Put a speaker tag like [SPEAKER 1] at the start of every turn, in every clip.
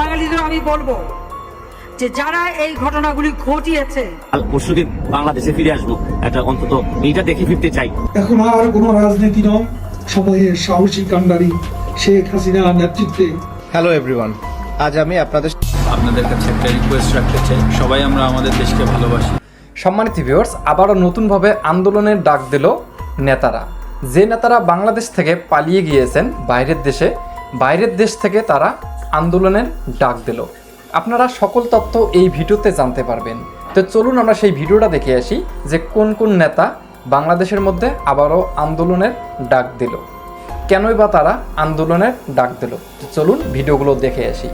[SPEAKER 1] বাঙালিদের আমি বলব যে যারা এই ঘটনাগুলি ঘটিয়েছে
[SPEAKER 2] কাল পরশুদিন বাংলাদেশে ফিরে আসব। একটা অন্তত এইটা দেখে ফিরতে চাই।
[SPEAKER 3] এখন আর কোনো রাজনীতি নয় সময়ে সাহসী কাণ্ডারি শেখ হাসিনা নেতৃত্বে।
[SPEAKER 4] হ্যালো এভরিওয়ান আজ আমি আপনাদের
[SPEAKER 5] আপনাদের কাছে একটা রিকোয়েস্ট রাখতে চাই। সবাই আমরা আমাদের দেশকে ভালোবাসি।
[SPEAKER 6] সম্মানিত ভিউয়ার্স আবারও নতুনভাবে আন্দোলনের ডাক দিল নেতারা। যে নেতারা বাংলাদেশ থেকে পালিয়ে গিয়েছেন বাইরের দেশে বাইরের দেশ থেকে তারা আন্দোলনের ডাক দিল। আপনারা সকল তথ্য এই ভিডিওতে জানতে পারবেন। তো চলুন আমরা সেই ভিডিওটা দেখে আসি যে কোন কোন নেতা বাংলাদেশের মধ্যে আবারও আন্দোলনের ডাক দিল। কেনই বা তারা আন্দোলনের ডাক দিল। তো চলুন ভিডিওগুলো দেখে আসি।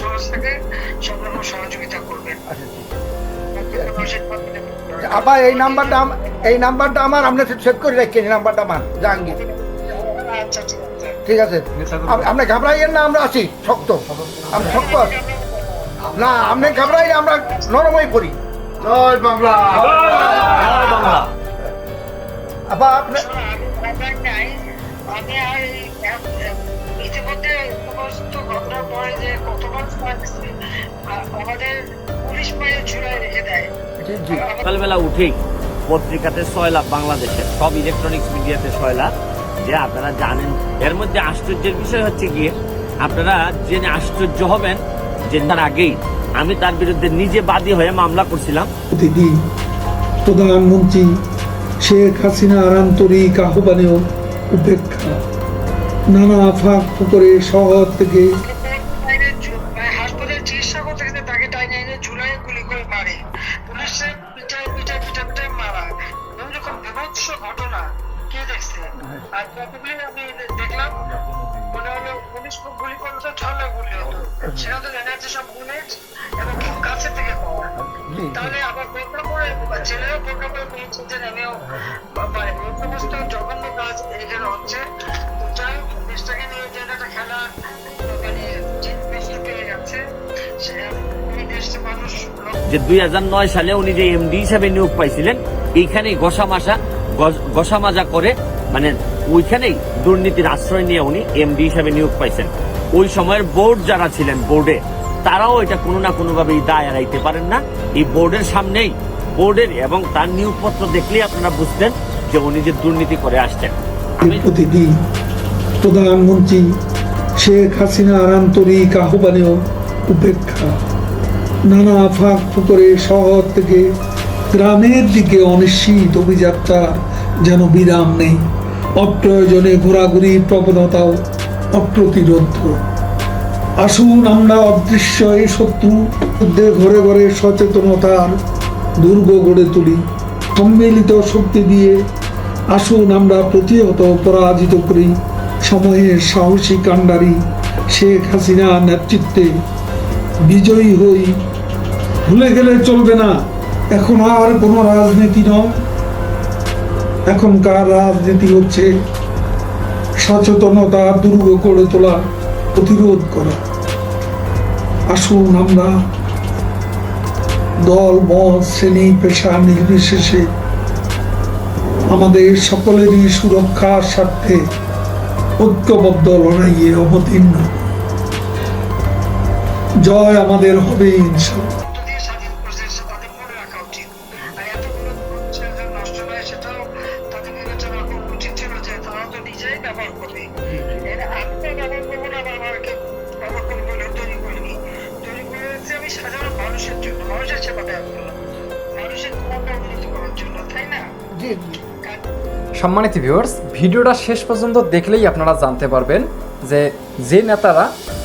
[SPEAKER 7] সমাজ থেকে সব রকম সহযোগিতা করবেন।
[SPEAKER 8] আবার এই নাম্বারটা এই নাম্বারটা আমার আপনি সেভ করে রাখছেন এই নাম্বারটা আমার জাহাঙ্গীর।
[SPEAKER 7] ঠিক আছে?
[SPEAKER 8] আপনি ঘাবড়াইয়েন না আমরা আছি শক্ত। আমরা শক্ত আছি। না আপনি ঘাবড়াই আমরা নরম হয়ে পড়ি। জয় বাংলা। আবার আপনি
[SPEAKER 7] ইতিমধ্যে সমস্ত ঘটনার পরে যে কতবার আমাদের পুলিশ পায়ে ঝুলাই রেখে দেয়।
[SPEAKER 2] সকালবেলা উঠেই পত্রিকাতে ছয় লাখ বাংলাদেশে সব ইলেকট্রনিক্স মিডিয়াতে ছয় লাখ যে আপনারা জানেন। এর মধ্যে আশ্চর্যের বিষয় হচ্ছে গিয়ে আপনারা জেনে আশ্চর্য হবেন যে তার আগেই আমি তার বিরুদ্ধে নিজে বাদী হয়ে মামলা করছিলাম।
[SPEAKER 3] প্রতিদিন প্রধানমন্ত্রী শেখ হাসিনার আন্তরিক আহ্বানেও উপেক্ষা। নানা ফাঁক ফুকরে শহর থেকে
[SPEAKER 7] মানে মনে তাহলে আবার বোরকা পরে ছেলেও বোরকা পরে বলছে যে আমিও পারে সমস্ত জঘন্য কাজ এখানে হচ্ছে। তো যাই হোক দেশটাকে নিয়ে যে একটা খেলা মানে যে বেশি পেয়ে যাচ্ছে সে এই দেশটা মানুষ
[SPEAKER 2] যে সালে উনি যে এমডি হিসাবে নিয়োগ পাইছিলেন এইখানেই ঘষা মাসা ঘষা মাজা করে মানে ওইখানেই দুর্নীতির আশ্রয় নিয়ে উনি এমডি হিসাবে নিয়োগ পাইছেন। ওই সময়ের বোর্ড যারা ছিলেন বোর্ডে তারাও এটা কোনো না কোনো ভাবে দায় এড়াইতে পারেন না। এই বোর্ডের সামনেই বোর্ডের এবং তার নিয়োগপত্র দেখলেই আপনারা বুঝতেন যে উনি যে দুর্নীতি করে আসছেন।
[SPEAKER 3] প্রতিদিন প্রধানমন্ত্রী শেখ হাসিনার আন্তরিক আহ্বানেও উপেক্ষা। নানা ফাঁক ফুকরে শহর থেকে গ্রামের দিকে অনিশ্চিত অভিযাত্রা যেন বিরাম নেই। অপ্রয়োজনে ঘোরাঘুরির প্রবণতাও অপ্রতিরোধ। আসুন আমরা অদৃশ্য এই শত্রু মধ্যে ঘরে ঘরে সচেতনতার দুর্গ গড়ে তুলি। সম্মিলিত শক্তি দিয়ে আসুন আমরা প্রতিহত, পরাজিত করি। সময়ের সাহসী কাণ্ডারি শেখ হাসিনা নেতৃত্বে বিজয়ী হই। ভুলে গেলে চলবে না। এখন আর কোনো রাজনীতি নয়। এখনকার রাজনীতি হচ্ছে সচেতনতা দুর্গ গড়ে তোলা, প্রতিরোধ করা। আসুন আমরা দল, মত, শ্রেণি, পেশা নির্বিশেষে আমাদের সকলেরই সুরক্ষার স্বার্থে ঐক্যবদ্ধ লড়াইয়ে অবতীর্ণ। জয় আমাদের হবে ইনশাল্লাহ
[SPEAKER 7] সাধারণ মানুষের জন্য মানুষের সেবা দেওয়ার জন্য মানুষের করার জন্য তাই না?
[SPEAKER 8] জি জি।
[SPEAKER 6] সম্মানিত ভিউয়ার্স ভিডিওটা শেষ পর্যন্ত দেখলেই আপনারা জানতে পারবেন যে যে নেতারা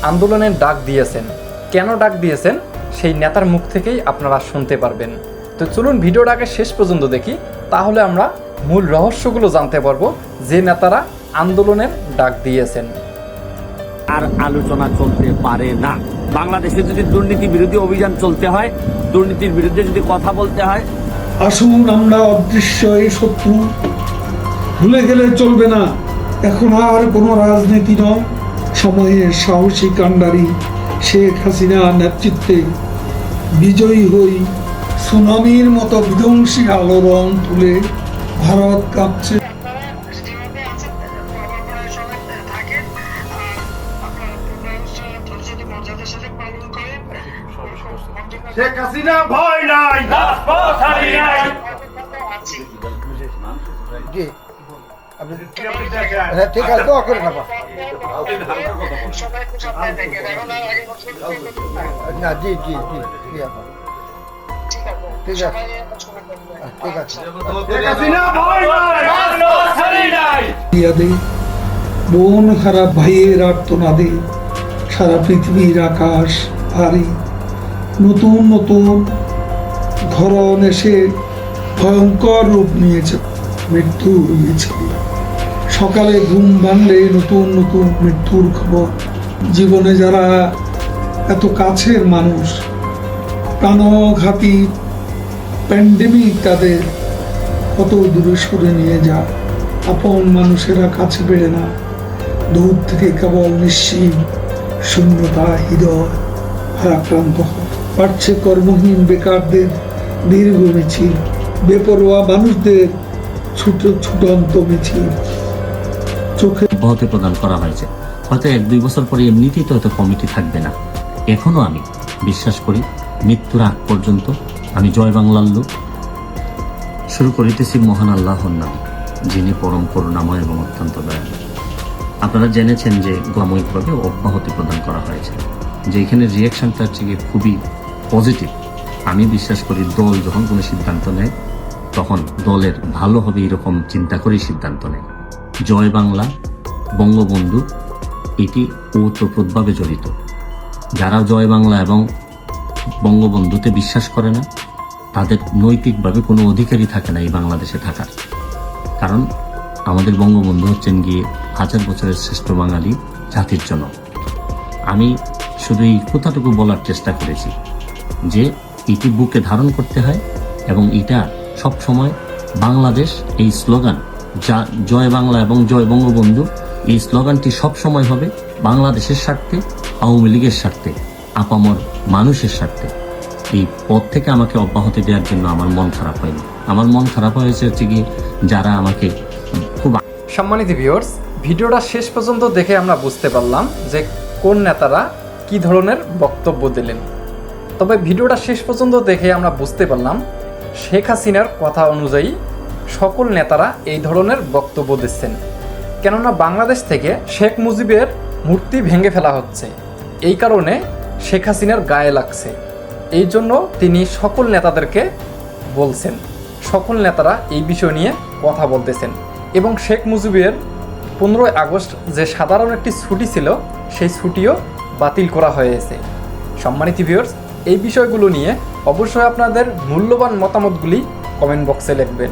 [SPEAKER 6] আন্দোলনের ডাক দিয়েছেন কেন ডাক দিয়েছেন সেই নেতার মুখ থেকেই আপনারা শুনতে পারবেন। তো চলুন ভিডিওটাকে শেষ পর্যন্ত দেখি তাহলে আমরা মূল রহস্যগুলো জানতে পারব যে নেতারা আন্দোলনের ডাক দিয়েছেন।
[SPEAKER 2] আর আলোচনা চলতে পারে না। বাংলাদেশে যদি দুর্নীতি বিরোধী অভিযান চলতে হয় দুর্নীতির বিরুদ্ধে যদি কথা বলতে হয়
[SPEAKER 3] আসুন আমরা অদৃশ্য এই শত্রু ভুলে গেলে চলবে না। এখন আর কোনো রাজনীতি নয়। সময়ের সাহসী কাণ্ডারি শেখ হাসিনা নেতৃত্বে বিজয়ী হই সুনামির মতো বিধ্বংসী আলোড়ন তুলে ভারত কাঁপছে।
[SPEAKER 8] ভয় নাই। হ্যাঁ ঠিক আছে দোয়া করে না জি জি জি জি আপা।
[SPEAKER 7] ঠিক আছে।
[SPEAKER 8] ঠিক আছে।
[SPEAKER 7] সবাই সবাই করবেন।
[SPEAKER 8] ঠিক আছে
[SPEAKER 3] ইয়াদে বোন হারা ভাইয়ের আর্তনাদে সারা পৃথিবীর আকাশ ভারী। নতুন নতুন ধরন এসে ভয়ঙ্কর রূপ নিয়েছে মৃত্যু মিছিল সকালে ঘুম ভাঙলে নতুন নতুন মৃত্যুর খবর। জীবনে যারা এত কাছের মানুষ, প্রাণঘাতী প্যান্ডেমিক তাদের কত দূরে সরে নিয়ে যায়। আপন মানুষেরা কাছে পেরে না। দূর থেকে কেবল নিশ্চিত শূন্যতা, হৃদয় ভারাক্রান্ত পারছে কর্মহীন বেকারদের দীর্ঘ মিছিল, বেপরোয়া মানুষদের ছুট ছুটন্ত মিছিল। চোখে
[SPEAKER 9] অব্যাহতি প্রদান করা হয়েছে। হয়তো এক দুই বছর পরে এমনিতেই তো হয়তো কমিটি থাকবে না। এখনও আমি বিশ্বাস করি, মৃত্যুর আগ পর্যন্ত আমি জয় বাংলার লোক। শুরু করিতেছি মহান আল্লাহর নামে, যিনি পরম করুণাময় এবং অত্যন্ত দয়ালু। আপনারা জেনেছেন যে গময়িকভাবে অব্যাহতি প্রদান করা হয়েছে। যে এখানে রিয়াকশনটা হচ্ছে গিয়ে খুবই পজিটিভ আমি বিশ্বাস করি দল যখন কোনো সিদ্ধান্ত নেয়, তখন দলের ভালো হবে এরকম চিন্তা করেই সিদ্ধান্ত নেয়। জয় বাংলা, বঙ্গবন্ধু, এটি ওতপ্রোতভাবে জড়িত। যারা জয় বাংলা এবং বঙ্গবন্ধুতে বিশ্বাস করে না, তাদের নৈতিকভাবে কোনো অধিকারই থাকে না এই বাংলাদেশে থাকার। কারণ আমাদের বঙ্গবন্ধু হচ্ছেন গিয়ে হাজার বছরের শ্রেষ্ঠ বাঙালি জাতির জন্য আমি শুধু এই কথাটুকু বলার চেষ্টা করেছি যে এটি বুকে ধারণ করতে হয় এবং এটা সব সময় বাংলাদেশ এই স্লোগান জয় বাংলা এবং জয় বঙ্গবন্ধু, এই স্লোগানটি সব সময় হবে বাংলাদেশের স্বার্থে, আওয়ামী লীগের স্বার্থে, আপামর মানুষের স্বার্থে। এই পথ থেকে আমাকে অব্যাহতি দেওয়ার জন্য আমার মন খারাপ হয়নি। আমার মন খারাপ হয়েছে হচ্ছে কি যারা আমাকে খুব
[SPEAKER 6] সম্মানিত ভিউয়ার্স ভিডিওটা শেষ পর্যন্ত দেখে আমরা বুঝতে পারলাম যে কোন নেতারা কি ধরনের বক্তব্য দিলেন। তবে ভিডিওটা শেষ পর্যন্ত দেখে আমরা বুঝতে পারলাম শেখ হাসিনার কথা অনুযায়ী সকল নেতারা এই ধরনের বক্তব্য দিচ্ছেন। কেননা বাংলাদেশ থেকে শেখ মুজিবের মূর্তি ভেঙে ফেলা হচ্ছে। এই কারণে শেখ হাসিনার গায়ে লাগছে। এই জন্য তিনি সকল নেতাদেরকে বলছেন, সকল নেতারা এই বিষয় নিয়ে কথা বলতেছেন। এবং শেখ মুজিবের পনেরোই আগস্ট যে সাধারণ একটি ছুটি ছিল, সেই ছুটিও বাতিল করা হয়েছে। সম্মানিত ভিউয়ার্স এই বিষয়গুলো নিয়ে অবশ্যই আপনাদের মূল্যবান মতামতগুলি কমেন্ট বক্সে লিখবেন।